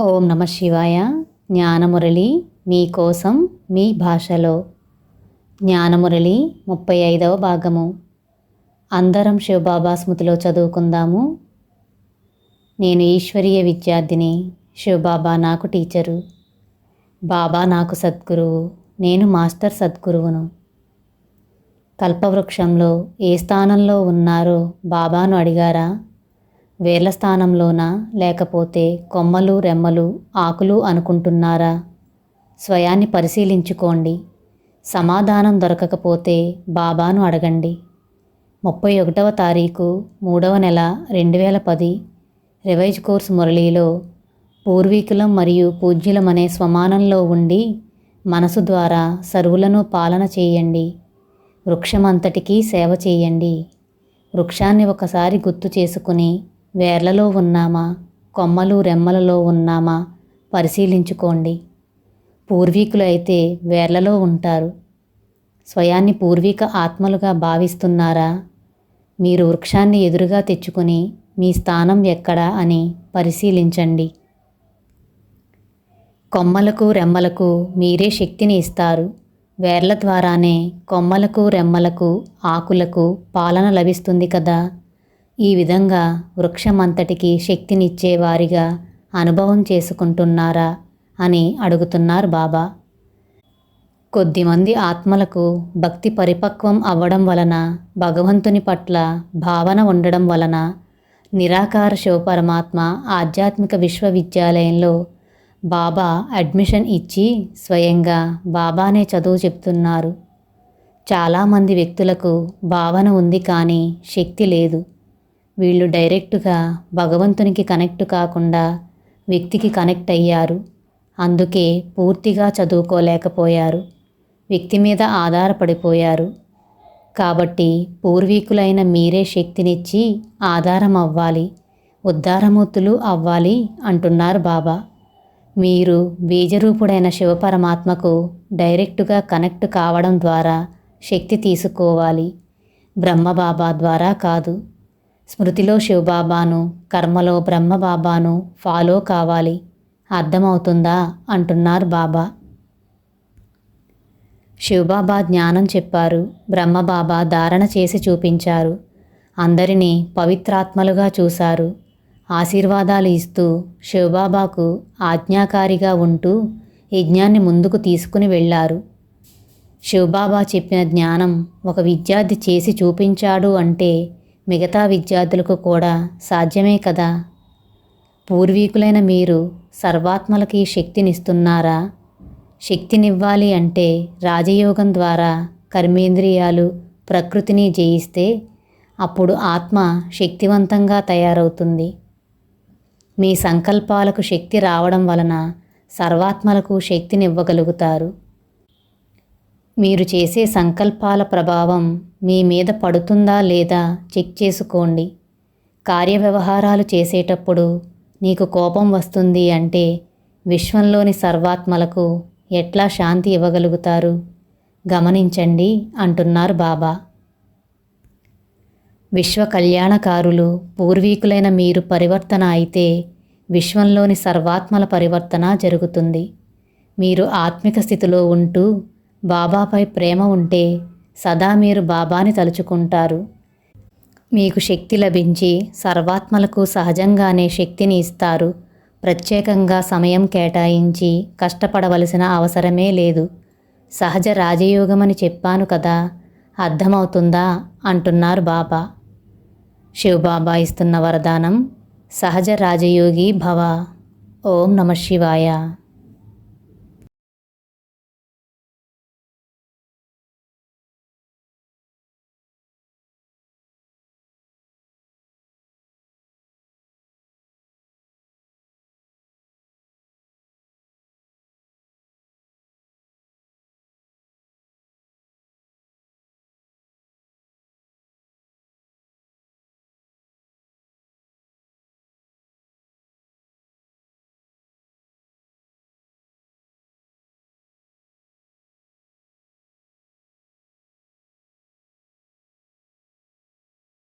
ఓం నమ శివాయ. జ్ఞానమురళి మీకోసం మీ భాషలో. జ్ఞానమురళి ముప్పై ఐదవ భాగము. అందరం శివబాబా స్మృతిలో చదువుకుందాము. నేను ఈశ్వరీయ విద్యార్థిని శివబాబా నాకు టీచరు. బాబా నాకు సద్గురువు నేను మాస్టర్ సద్గురువును. కల్పవృక్షంలో ఏ స్థానంలో ఉన్నారో బాబాను అడిగారా? వేర్ల స్థానంలోనా లేకపోతే కొమ్మలు రెమ్మలు ఆకులు అనుకుంటున్నారా? స్వయాన్ని పరిశీలించుకోండి. సమాధానం దొరకకపోతే బాబాను అడగండి. ముప్పై ఒకటవ తారీఖు మూడవ నెల రెండు వేల పది రివైజ్ కోర్స్ మురళీలో పూర్వీకులం మరియు పూజ్యులం అనే స్వమానంలో ఉండి మనసు ద్వారా సరువులను పాలన చేయండి. వృక్షమంతటికీ సేవ చేయండి. వృక్షాన్ని ఒకసారి గుర్తు చేసుకుని వేర్లలో ఉన్నామా? కొమ్మలు రెమ్మలలో ఉన్నామా? పరిశీలించుకోండి. పూర్వీకులు అయితే వేర్లలో ఉంటారు. స్వయాన్ని పూర్వీక ఆత్మలుగా భావిస్తున్నారా? మీరు వృక్షాన్ని ఎదురుగా తెచ్చుకొని మీ స్థానం ఎక్కడా అని పరిశీలించండి. కొమ్మలకు రెమ్మలకు మీరే శక్తిని ఇస్తారు. వేర్ల ద్వారానే కొమ్మలకు రెమ్మలకు ఆకులకు పాలన లభిస్తుంది కదా? ఈ విధంగా వృక్షమంతటికి శక్తినిచ్చేవారిగా అనుభవం చేసుకుంటున్నారా అని అడుగుతున్నారు బాబా. కొద్దిమంది ఆత్మలకు భక్తి పరిపక్వం అవ్వడం వలన భగవంతుని పట్ల భావన ఉండడం వలన నిరాకార శివపరమాత్మ ఆధ్యాత్మిక విశ్వవిద్యాలయంలో బాబా అడ్మిషన్ ఇచ్చి స్వయంగా బాబానే చదువు చెప్తున్నారు. చాలామంది వ్యక్తులకు భావన ఉంది కానీ శక్తి లేదు. వీళ్ళు డైరెక్టుగా భగవంతునికి కనెక్ట్ కాకుండా వ్యక్తికి కనెక్ట్ అయ్యారు. అందుకే పూర్తిగా చదువుకోలేకపోయారు. వ్యక్తి మీద ఆధారపడిపోయారు. కాబట్టి పూర్వీకులైన మీరే శక్తినిచ్చి ఆధారం అవ్వాలి. ఉద్ధారమూర్తులు అవ్వాలి అంటున్నారు బాబా. మీరు బీజరూపుడైన శివపరమాత్మకు డైరెక్టుగా కనెక్ట్ కావడం ద్వారా శక్తి తీసుకోవాలి. బ్రహ్మబాబా ద్వారా కాదు. స్మృతిలో శివబాబాను కర్మలో బ్రహ్మబాబాను ఫాలో కావాలి. అర్థమవుతుందా? అంటున్నారు బాబా. శివబాబా జ్ఞానం చెప్పారు. బ్రహ్మబాబా ధారణ చేసి చూపించారు. అందరినీ పవిత్రాత్మలుగా చూశారు. ఆశీర్వాదాలు ఇస్తూ శివబాబాకు ఆజ్ఞాకారిగా ఉంటూ యజ్ఞాన్ని ముందుకు తీసుకుని వెళ్ళారు. శివబాబా చెప్పిన జ్ఞానం ఒక విద్యార్థి చేసి చూపించాడు అంటే మిగతా విద్యార్థులకు కూడా సాధ్యమే కదా? పూర్వీకులైన మీరు సర్వాత్మలకి శక్తినిస్తున్నారా? శక్తినివ్వాలి అంటే రాజయోగం ద్వారా కర్మేంద్రియాలు ప్రకృతిని జయిస్తే అప్పుడు ఆత్మ శక్తివంతంగా తయారవుతుంది. మీ సంకల్పాలకు శక్తి రావడం వలన సర్వాత్మలకు శక్తినివ్వగలుగుతారు. మీరు చేసే సంకల్పాల ప్రభావం మీ మీద పడుతుందా లేదా చెక్ చేసుకోండి. కార్యవ్యవహారాలు చేసేటప్పుడు నీకు కోపం వస్తుంది అంటే విశ్వంలోని సర్వాత్మలకు ఎట్లా శాంతి ఇవ్వగలుగుతారు? గమనించండి అంటున్నారు బాబా. విశ్వ కళ్యాణకారులు పూర్వీకులైన మీరు పరివర్తన అయితే విశ్వంలోని సర్వాత్మల పరివర్తన జరుగుతుంది. మీరు ఆత్మిక స్థితిలో ఉంటూ బాబాపై ప్రేమ ఉంటే సదా మీరు బాబాని తలుచుకుంటారు. మీకు శక్తి లభించి సర్వాత్మలకు సహజంగానే శక్తిని ఇస్తారు. ప్రత్యేకంగా సమయం కేటాయించి కష్టపడవలసిన అవసరమే లేదు. సహజ రాజయోగమని చెప్పాను కదా అర్థమవుతుందా అంటున్నారు బాబా. శివబాబా ఇస్తున్న వరదానం సహజ రాజయోగి భవ. ఓం నమ శివాయ.